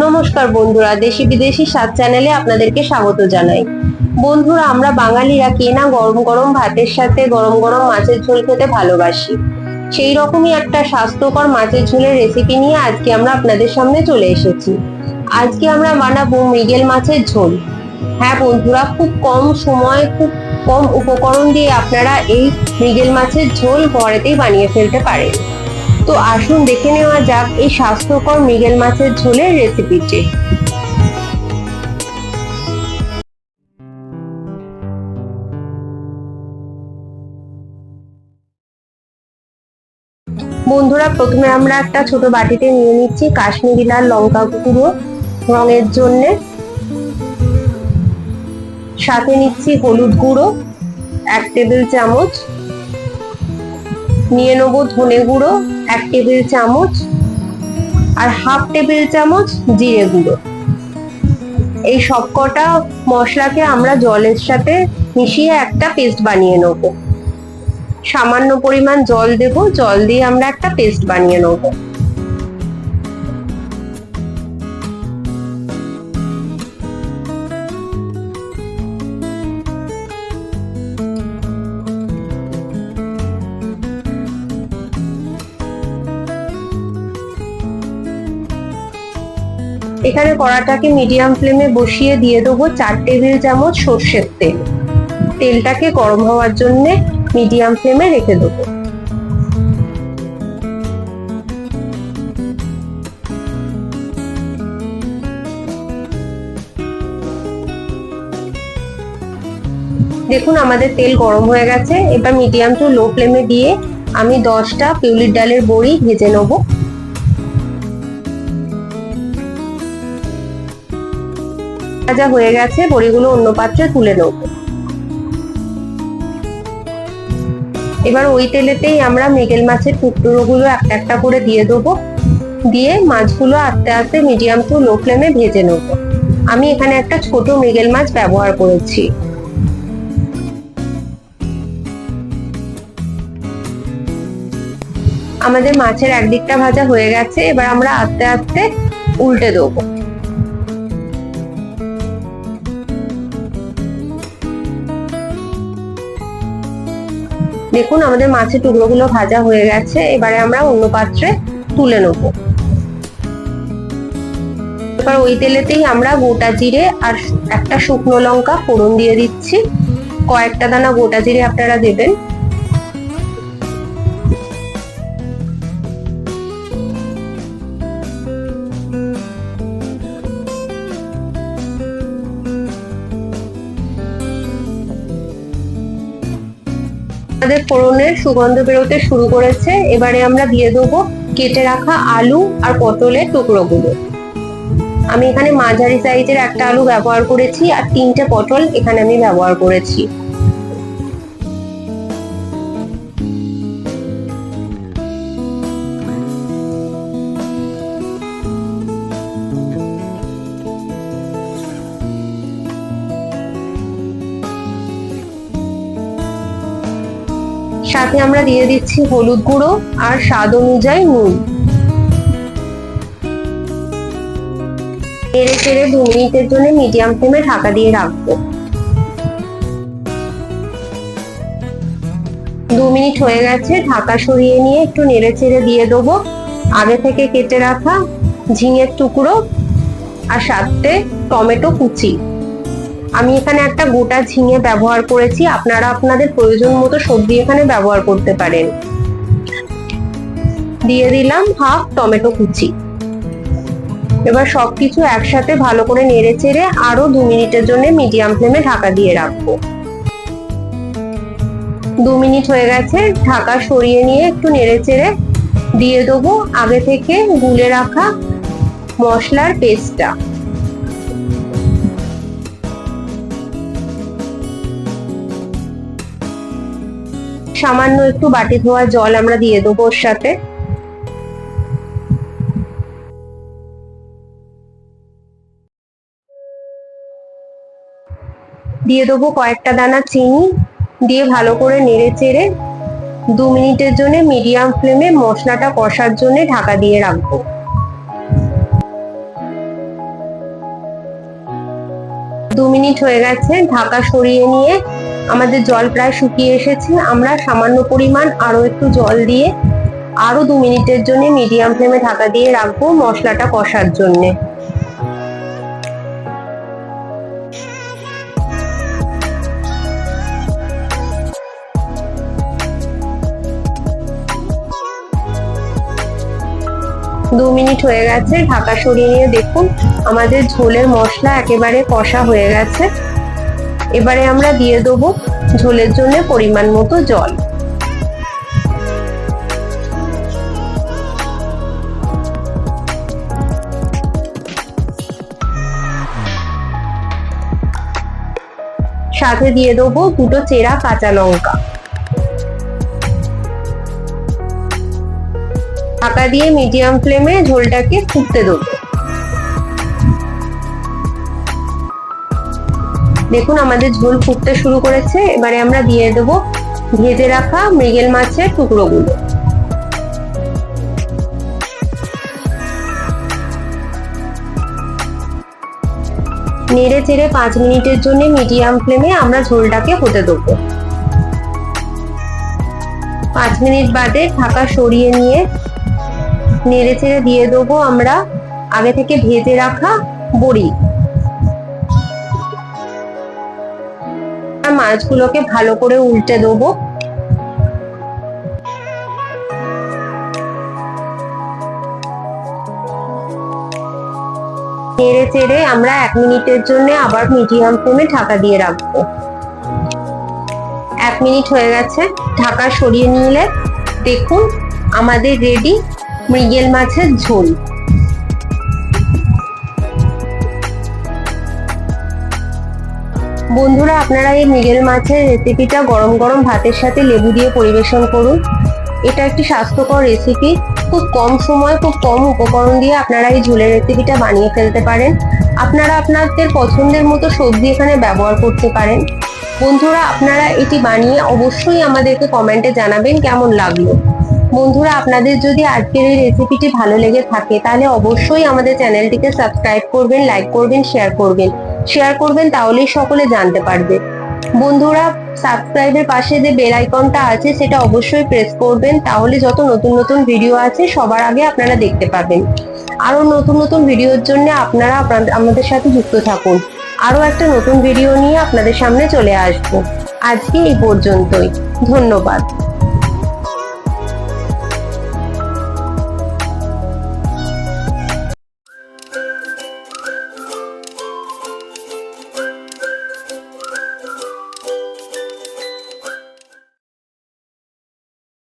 নমস্কার বন্ধুরা, দেশি বিদেশি স্বাদ চ্যানেলে আপনাদেরকে স্বাগত জানাই। বন্ধুরা, আমরা বাঙালিরা কে না গরম গরম ভাতের সাথে গরম গরম মাছের ঝোল খেতে ভালোবাসি? সেই রকমই একটা স্বাস্থ্যকর মাছের ঝোলের রেসিপি নিয়ে আজকে আমরা আপনাদের সামনে চলে এসেছি। আজকে আমরা বানাবো মৃগেল মাছের ঝোল। হ্যাঁ বন্ধুরা, খুব কম সময়, খুব কম উপকরণ দিয়ে আপনারা এই মৃগেল মাছের ঝোল ঘরেতেই বানিয়ে ফেলতে পারেন। তো আসুন দেখে নেওয়া যাক এই স্বাস্থ্যকর মৃগেল মাছের ঝোলের রেসিপিটি। বন্ধুরা, প্রথমে আমরা একটা ছোট বাটিতে নিয়ে নিচ্ছি কাশ্মীরি লাল লঙ্কা গুঁড়ো রঙের জন্যে। সাথে নিচ্ছি হলুদ গুঁড়ো, এক টেবিল চামচ। নিয়ে নেব ধনে গুঁড়ো, এক টেবিল চামচ আর হাফ টেবিল চামচ জিরে গুঁড়ো। এই সবকটা মশলাকে আমরা জলের সাথে মিশিয়ে একটা পেস্ট বানিয়ে নেব। সামান্য পরিমাণ জল দেব, জল দিয়ে আমরা একটা পেস্ট বানিয়ে নেব। এখানে কড়াটাকে মিডিয়াম ফ্লেমে বসিয়ে দিয়ে দেবো চার টেবিল চামচ সর্ষের তেল। তেলটাকে গরম হওয়ার জন্য মিডিয়াম ফ্লেমে রেখে দেবো। দেখুন, আমাদের তেল গরম হয়ে গেছে। এবার মিডিয়াম টু লো ফ্লেমে দিয়ে আমি দশটা পিউলির ডালের বড়ি ভেজে নেব। ভাজা হয়ে গেছে, বড়িগুলো অন্য পাত্রে তুলে নেব। এবার ওই তেলেতেই আমরা মৃগেল মাছের টুকরোগুলো একটা একটা করে দিয়ে দেবো। দিয়ে মাছগুলো আস্তে আস্তে মিডিয়াম টু লো ফ্লেমে ভেজে নেব। আমি এখানে একটা ছোট মৃগেল মাছ ব্যবহার করেছি। আমাদের মাছের একদিকটা ভাজা হয়ে গেছে, এবার আমরা আস্তে আস্তে উল্টে দেবো। দেখুন, আমাদের মাছের টুকরোগুলো ভাজা হয়ে গেছে। এবারে আমরা অন্য পাত্রে তুলে নেব। এবার ওই তেলেতেই আমরা গোটা জিরে আর একটা শুকনো লঙ্কা ফোড়ন দিয়ে দিচ্ছি। কয়েকটা দানা গোটা জিরে আপনারা দেবেন। আমাদের ফোড়নের সুগন্ধ বেরোতে শুরু করেছে। এবারে আমরা দিয়ে দেবো কেটে রাখা আলু আর পটলের টুকরোগুলো। আমি এখানে মাঝারি সাইজের একটা আলু ব্যবহার করেছি আর তিনটে পটল এখানে আমি ব্যবহার করেছি। সাথে আমরা দিয়ে দিচ্ছি হলুদ গুঁড়ো আর স্বাদ অনুযায়ী নুন। নেড়ে চেড়ে দু মিনিটের জন্য মিডিয়াম ফ্লেমে ঢাকা দিয়ে রাখব। দু মিনিট হয়ে গেছে, ঢাকা সরিয়ে নিয়ে একটু নেড়ে চেড়ে দিয়ে দেবো। আগে থেকে কেটে রাখা ঝিঙের টুকরো আর সাথে টমেটো কুচি। আমি এখানে একটা গোটা ঝিঙে ব্যবহার করেছি। আপনারা আপনাদের প্রয়োজন মতো সবজি এখানে ব্যবহার করতে পারেন। দিয়ে দিলাম হাফ টমেটো কুচি। এবার সবকিছু একসাথে ভালো করে নেড়ে চেড়ে আরও দু মিনিটের জন্য মিডিয়াম ফ্লেমে ঢাকা দিয়ে রাখব। দু মিনিট হয়ে গেছে, ঢাকা সরিয়ে নিয়ে একটু নেড়ে চেড়ে দিয়ে দেবো আগে থেকে গুলে রাখা মশলার পেস্টটা সামান্য একটু বাটি ধোয়া জল আমরা দিয়ে দেবো ওর সাথে। দিয়ে দেবো কয়েকটা দানা চিনি, দিয়ে ভালো করে নেড়ে চেড়ে দু মিনিটের জন্য মিডিয়াম ফ্লেমে মশলাটা কষার জন্য ঢাকা দিয়ে রাখব। দু মিনিট হয়ে গেছে, ঢাকা সরিয়ে নিয়ে আমাদের জল প্রায় শুকিয়ে এসেছে। আমরা সামান্য পরিমাণ আরও একটু জল দিয়ে আরও দু মিনিটের জন্য মিডিয়াম ফ্লেমে ঢাকা দিয়ে রাখব মশলাটা কষার জন্যে। দু মিনিট হয়ে গেছে, ঢাকা সরিয়ে নিয়ে দেখুন, আমাদের ঝোলের মশলা একেবারে কষা হয়ে গেছে। এবারে আমরা দিয়ে দেবো ঝোলের জন্য পরিমাণ মতো জল। সাথে দিয়ে দেবো দুটো চেরা কাঁচা লঙ্কা। ঢাকা দিয়ে মিডিয়াম ফ্লেমে ঝোলটাকে ফুটতে দেবো। দেখুন, আমাদের ঝোল ফুটতে শুরু করেছে। এবারে আমরা দিয়ে দেব ভেজে রাখা মৃগেল মাছের টুকরোগুলো। নেড়ে চেড়ে পাঁচ মিনিটের জন্য মিডিয়াম ফ্লেমে আমরা ঝোলটাকে হতে দেবো। পাঁচ মিনিট বাদে ঢাকা সরিয়ে নিয়ে নেড়ে চেড়ে দিয়ে দেবো আমরা আগে থেকে ভেজে রাখা বড়ি। মাছগুলোকে ভালো করে উল্টে দেবো। নেড়ে চেড়ে আমরা এক মিনিটের জন্য আবার মিডিয়াম ফ্লেমে ঢাকা দিয়ে রাখব। এক মিনিট হয়ে গেছে, ঢাকা সরিয়ে নিলে দেখুন আমাদের রেডি মৃগেল মাছের ঝোল। বন্ধুরা, আপনারা এই মৃগেল মাছের রেসিপিটা গরম গরম ভাতের সাথে লেবু দিয়ে পরিবেশন করুন। এটা একটি স্বাস্থ্যকর রেসিপি। খুব কম সময়, খুব কম উপকরণ দিয়ে আপনারা এই ঝোলের রেসিপিটা বানিয়ে ফেলতে পারেন। আপনারা আপনাদের পছন্দের মতো সবজি এখানে ব্যবহার করতে পারেন। বন্ধুরা, আপনারা এটি বানিয়ে অবশ্যই আমাদেরকে কমেন্টে জানাবেন কেমন লাগল। বন্ধুরা, আপনাদের যদি আজকের এই রেসিপিটি ভালো লেগে থাকে, তাহলে অবশ্যই আমাদের চ্যানেলটিকে সাবস্ক্রাইব করবেন, লাইক করবেন, শেয়ার করবেন। শেয়ার করবেন, তাহলেই সকলে জানতে পারবে। বন্ধুরা সাবস্ক্রাইবের পাশে যে বেল আইকনটা আছে, সেটা অবশ্যই প্রেস করবেন, তাহলে যত নতুন নতুন ভিডিও আছে, সবার আগে আপনারা দেখতে পাবেন। আরও নতুন নতুন ভিডিওর জন্য আপনারা আমাদের সাথে যুক্ত থাকুন। আরও একটা নতুন ভিডিও নিয়ে আপনাদের সামনে চলে আসব। আজকে এই পর্যন্তই। ধন্যবাদ।